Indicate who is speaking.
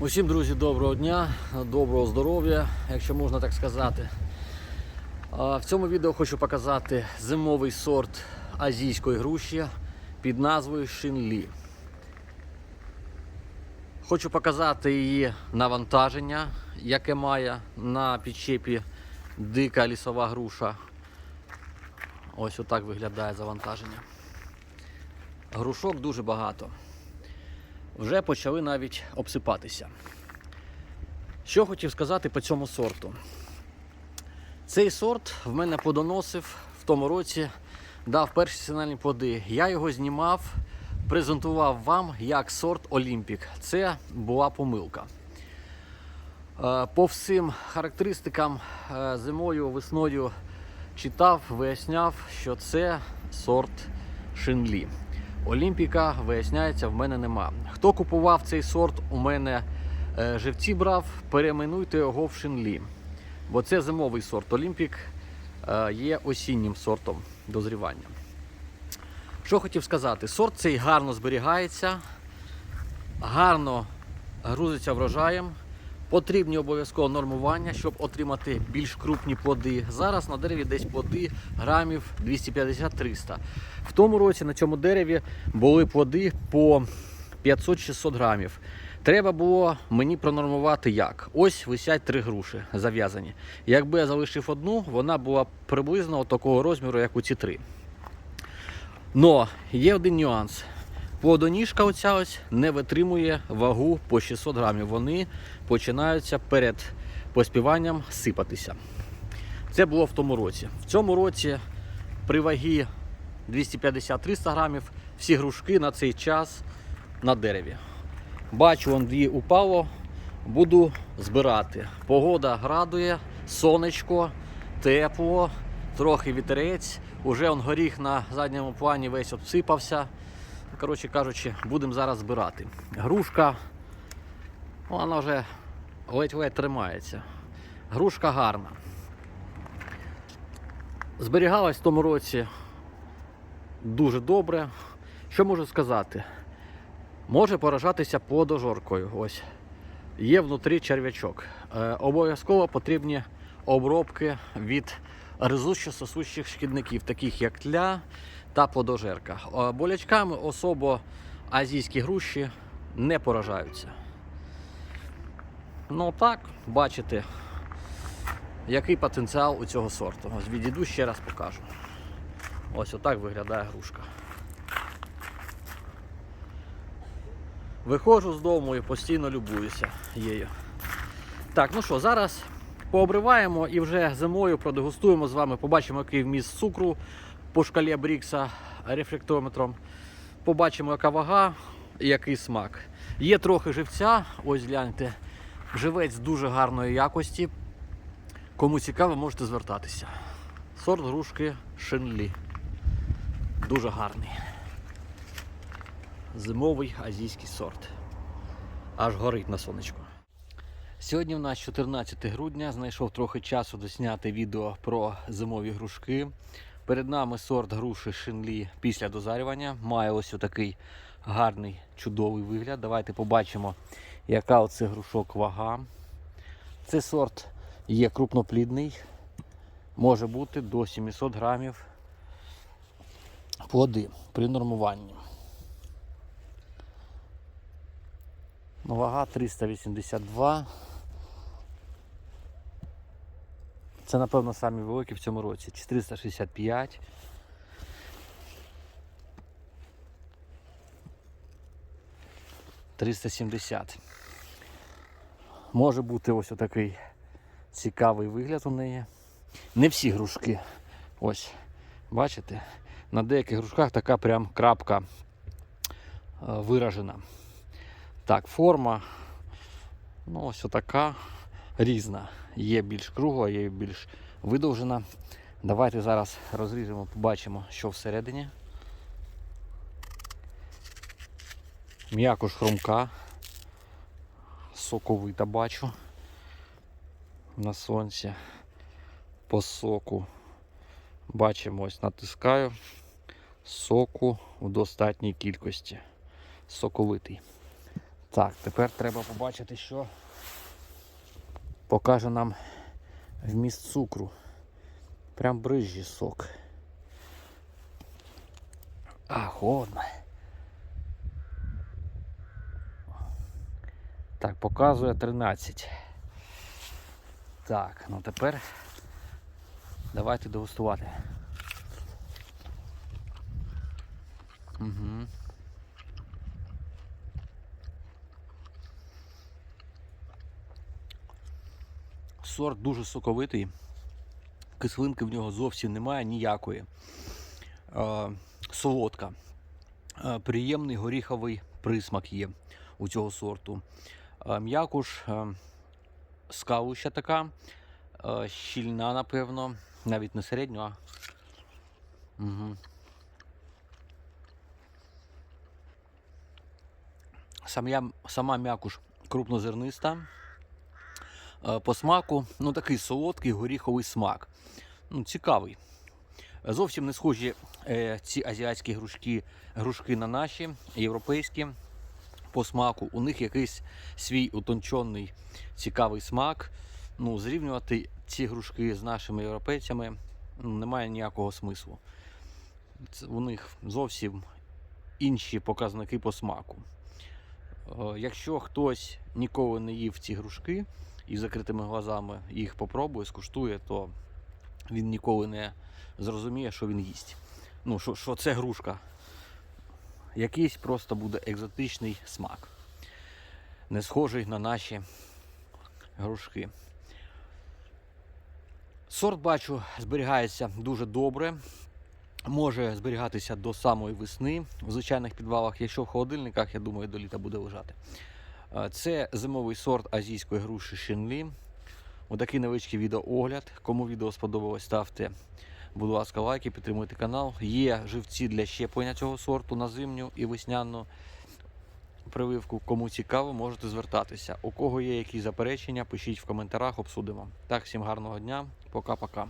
Speaker 1: Усім, друзі, доброго дня, доброго здоров'я, якщо можна так сказати. В цьому відео хочу показати зимовий сорт азійської груші під назвою Шинлі. Хочу показати її навантаження, яке має на підчепі дика лісова груша. Ось отак виглядає завантаження. Грушок дуже багато вже почали навіть обсипатися. Що хотів сказати по цьому сорту? Цей сорт в мене плодоносив в тому році, дав перші сигнальні плоди. Я його знімав, презентував вам як сорт Олімпік. Це була помилка. Е, По всім характеристикам е, зимою, весною читав, виясняв, що це сорт Шинлі. Олімпіка, виясняється, в мене нема. Хто купував цей сорт, у мене е, живці брав, перейменуйте його в Шинлі. Бо це зимовий сорт. Олімпік е, є осіннім сортом дозрівання. Що хотів сказати, сорт цей гарно зберігається, гарно грузиться врожаєм. Потрібні обов'язково нормування, щоб отримати більш крупні плоди. Зараз на дереві десь плоди грамів 250-300. В тому році на цьому дереві були плоди по 500-600 грамів. Треба було мені пронормувати як. Ось висять три груші зав'язані. Якби я залишив одну, вона була приблизно такого розміру, як у ці три. Но є один нюанс. Плодоніжка оця ось не витримує вагу по 600 грамів. Вони починаються перед поспіванням сипатися. Це було в тому році. В цьому році при вагі 250-300 грамів всі грушки на цей час на дереві. Бачу, он дві упало, буду збирати. Погода градує, сонечко, тепло, трохи вітерець. Уже он горіх на задньому плані весь обсипався. Коротше кажучи, будемо зараз збирати. Грушка, вона вже ледь-ледь тримається. Грушка гарна. Зберігалась в тому році дуже добре. Що можу сказати? Може поражатися плодожоркою. Ось. Є внутрі черв'ячок. Е, обов'язково потрібні обробки від резущо сосущих шкідників, таких як тля та плодожерка. Е, Болячками особо азійські груші не поражаються. Ну так, бачите, який потенціал у цього сорту. Ось відійду ще раз покажу. Ось отак виглядає грушка. Виходжу з дому і постійно любуюся її. Так, ну що, зараз пообриваємо і вже зимою продегустуємо з вами, побачимо, який вміст цукру по шкалі Брікса рефлектометром. Побачимо, яка вага і який смак. Є трохи живця, ось гляньте, живець дуже гарної якості. Кому цікаво, можете звертатися. Сорт грушки Шинлі. Дуже гарний. Зимовий азійський сорт. Аж горить на сонечку. Сьогодні в нас 14 грудня. Знайшов трохи часу досняти відео про зимові грушки. Перед нами сорт груші Шинлі після дозарювання. Має ось отакий гарний, чудовий вигляд. Давайте побачимо, яка оце грушок вага. Цей сорт є крупноплідний, може бути до 700 грамів плоди при нормуванні. Вага 382. Це, напевно, самі великі в цьому році. 465. Триста сімдесят. Може бути ось отакий цікавий вигляд у неї. Не всі грушки. Ось, бачите? На деяких грушках така прям крапка е, виражена. Так, форма. Ну, ось така різна. Є більш кругла, є більш видовжена. Давайте зараз розріжемо, побачимо, що всередині. М'якош хрумка. Соковита бачу. На сонці. По соку. Бачимо, ось натискаю. Соку в достатній кількості. Соковитий. Так, тепер треба побачити, що покаже нам вміст цукру. Прям брижі сок. А, холодно. Так, показує 13. Так, ну тепер давайте дегустувати. Угу. Сорт дуже соковитий. Кислинки в нього зовсім немає ніякої. Е, солодка. Е, приємний горіховий присмак є у цього сорту. Е, м'якуш скалуща така, щільна, напевно, навіть не середньо, а. Угу. Сам сама м'якуш крупнозерниста. Е, По смаку, ну такий солодкий горіховий смак. Ну, цікавий. Зовсім не схожі е, ці азіатські грушки, грушки на наші, європейські. По смаку. У них якийсь свій утончений цікавий смак. Ну, зрівнювати ці грушки з нашими європейцями ну, немає ніякого смислу. Це, у них зовсім інші показники по смаку. Е, Якщо хтось ніколи не їв ці грушки і закритими глазами їх попробує, скуштує, то він ніколи не зрозуміє, що він їсть. Ну, що, що це грушка. Якийсь просто буде екзотичний смак. Не схожий на наші грушки. Сорт, бачу, зберігається дуже добре. Може зберігатися до самої весни в звичайних підвалах. Якщо в холодильниках, я думаю, до літа буде лежати. Це зимовий сорт азійської груші Шинлі. Отакий невеличкий відеоогляд. Кому відео сподобалось, ставте, будь ласка, лайки, підтримуйте канал. Є живці для щеплення цього сорту на зимню і весняну прививку. Кому цікаво, можете звертатися. У кого є якісь заперечення, пишіть в коментарях, обсудимо. Так, всім гарного дня. Пока-пока.